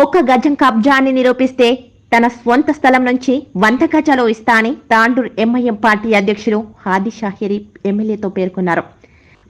ఒక్క గజం కబ్జాన్ని నిరూపిస్తే తన స్వంత స్థలం నుంచి వంద గజాలు ఇస్తా అని తాండూర్ ఎంఐఎం పార్టీ అధ్యక్షుడు హాది షాహిరి ఎమ్మెల్యేతో పేర్కొన్నారు.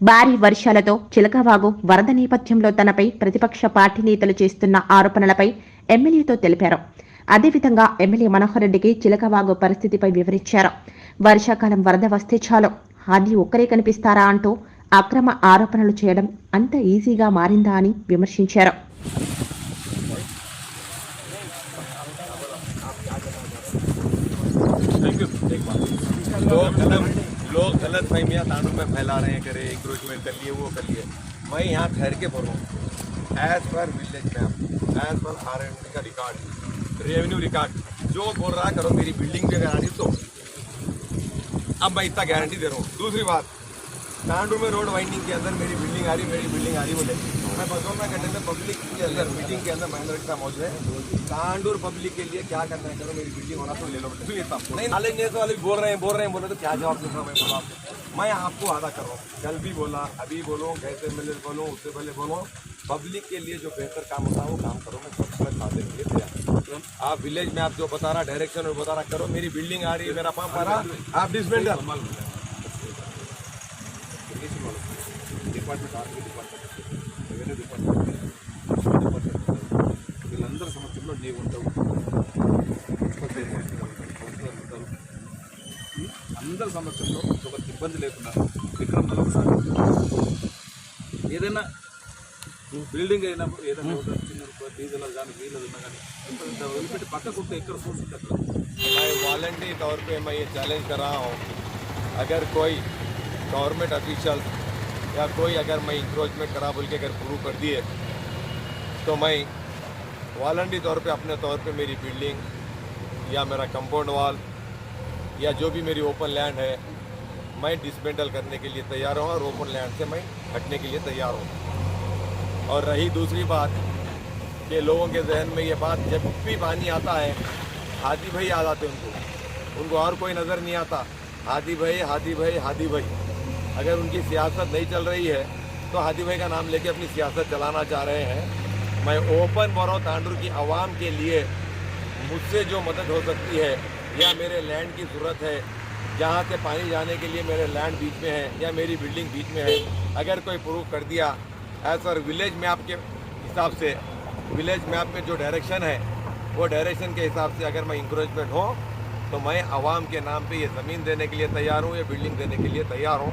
భారీ వర్షాలతో చిలకవాగు వరద నేపథ్యంలో తనపై ప్రతిపక్ష పార్టీ నేతలు చేస్తున్న ఆరోపణలపై ఎమ్మెల్యేతో తెలిపారు. అదేవిధంగా ఎమ్మెల్యే మనోహర్ రెడ్డికి చిలకవాగు పరిస్థితిపై వివరించారు. వర్షాకాలం వరద వస్తే చాలు హాది ఒక్కరే కనిపిస్తారా అంటూ అక్రమ ఆరోపణలు చేయడం అంత ఈజీగా మారిందా అని విమర్శించారు. लोग गलत लोग गलत फहमियाँ तांडू में फैला रहे हैं, करे इंक्रोचमेंट कर लिए, वो कर लिए। मैं यहाँ ठहर के भरूँ। As per village map as per are का रिकॉर्ड रेवेन्यू रिकॉर्ड जो बोल रहा करो, मेरी बिल्डिंग जगह आ रही तो। अब मैं इतना गारंटी दे रहा हूँ। दूसरी बात तांडू में रोड वाइंडिंग के अंदर मेरी बिल्डिंग आ रही, मेरी बिल्डिंग आ रही, बोले। मैं बसों घंटे में पब्लिक के अंदर मीटिंग के अंदर महेंद्र का मौजूद है। तांडूर पब्लिक के लिए क्या करना है? करो मेरी बिल्डिंग होना तो ले लो सुनिए साहब नहीं नॉलेज नहीं है तो वाले बोल रहे हैं, बोल रहे हैं, बोले तो क्या जवाब दूँगा मैं बोला आपको? मैं आपको आधा कर रहा हूँ। कल भी बोला, अभी बोलो, कैसे मिले बोलो, उससे पहले बोलो। पब्लिक के लिए जो बेहतर काम होता है, वो काम करो, मैं सब तरह साथ आप विलेज में आप जो बता रहा डायरेक्शन में बता रहा, करो। मेरी बिल्डिंग आ रही है, मेरा पंप आ रहा। आप dismantle Department army department revenue department municipal department వీళ్ళందరి సమక్షంలో నీవు ఉంటావు మున్సిపల్ చైర్మన్ కౌన్సిలర్ ఉంటారు ఉం? అందరి సమక్షంలో ఒక ఇబ్బంది లేకుండా విక్రమ్ ఒకసారి ఏదైనా బిల్డింగ్ అయినప్పుడు ఏదైనా ఒక చిన్న డీజిల్ కానీ వీళ్ళు ఉన్నా కానీ ఇంత వదిలిపెట్టి పక్కకు ఉంటే ఎక్కడ సోర్స్ ఉంటే అక్కడ मैं वॉलंटरी तौर पे मैं ये चैलेंज कर रहा हूँ अगर कोई गवर्नमेंट ऑफिशियल या कोई अगर मैं इंक्रोचमेंट करा बोल के अगर प्रूव कर दिए तो मैं वॉलंटरी तौर पे, अपने तौर पे मेरी बिल्डिंग या मेरा कंपाउंड वॉल या जो भी मेरी ओपन लैंड है, मैं डिसमेंटल करने के लिए तैयार हूँ और ओपन लैंड से मैं हटने के लिए तैयार हूँ। और रही दूसरी बात कि लोगों के जहन में ये बात, जब भी पानी आता है हादी भाई याद आते उनको। उनको और कोई नज़र नहीं आता हादी भाई हादी भाई हादी भाई। अगर उनकी सियासत नहीं चल रही है तो हादी भाई का नाम लेके अपनी सियासत चलाना चाह रहे हैं। मैं ओपन हूँ तांडुर की आवाम के लिए मुझसे जो मदद हो सकती है, या मेरे लैंड की ज़रूरत है, जहाँ से पानी जाने के लिए मेरे लैंड बीच में है, या मेरी बिल्डिंग बीच में है, अगर कोई प्रूव कर दिया एज पर विलेज मैप के हिसाब से विलेज मैप में जो डायरेक्शन है, वो डायरेक्शन के हिसाब से अगर मैं इंक्रोचमेंट हो तो मैं आवाम के नाम पे ये ज़मीन देने के लिए तैयार हूँ, ये बिल्डिंग देने के लिए तैयार हूँ।